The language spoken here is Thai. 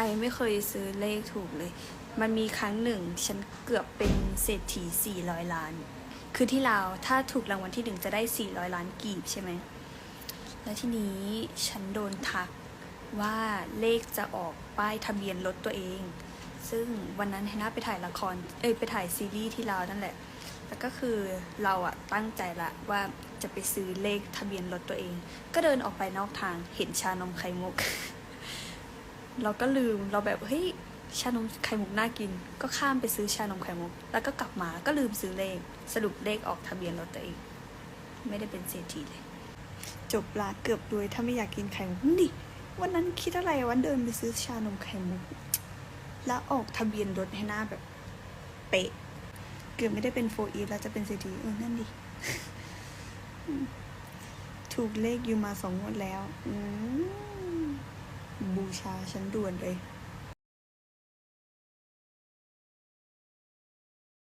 อไม่เคยซื้อเลขถูกเลย มันมีครั้งหนึ่ง ฉันเกือบเป็นเศรษฐี400 ล้าน คือที่ลาวถ้าถูกรางวัลที่หนึ่งจะได้ 400 ล้านกีบใช่ไหม แล้วทีนี้ฉันโดนทักว่าเลขจะออกป้ายทะเบียนรถตัวเอง ซึ่งวันนั้นให้น่าไปถ่ายละคร เอ้ยไปถ่ายซีรีส์ที่ลาวนั่นแหละ แล้วก็คือเราอะตั้งใจละว่าจะไปซื้อเลขทะเบียนรถตัวเอง ก็เดินออกไปนอกทางเห็นชานมไข่มุก เราก็ลืมเราแบบเฮ้ยชานมไข่มุกน่ากิน ก็ข้ามไปซื้อชานมไข่มุก แล้วก็กลับมาก็ลืมซื้อเลข สรุปเลขออกทะเบียนรถตัวเอง ไม่ได้เป็นเศรษฐีเลย จบละเกือบรวยถ้าไม่อยากกินไข่มุกดิวันนั้นคิดอะไรวันเดินไปซื้อชานมไข่มุก แล้วออกทะเบียนรถให้หน้าแบบ เป๊ะ เกือบไม่ได้เป็นโฟอีแล้วจะเป็นเศรษฐีเออนั่นดิถูกเลขอยู่มาสองงวดแล้ว อืม ชาฉันด่วนเลย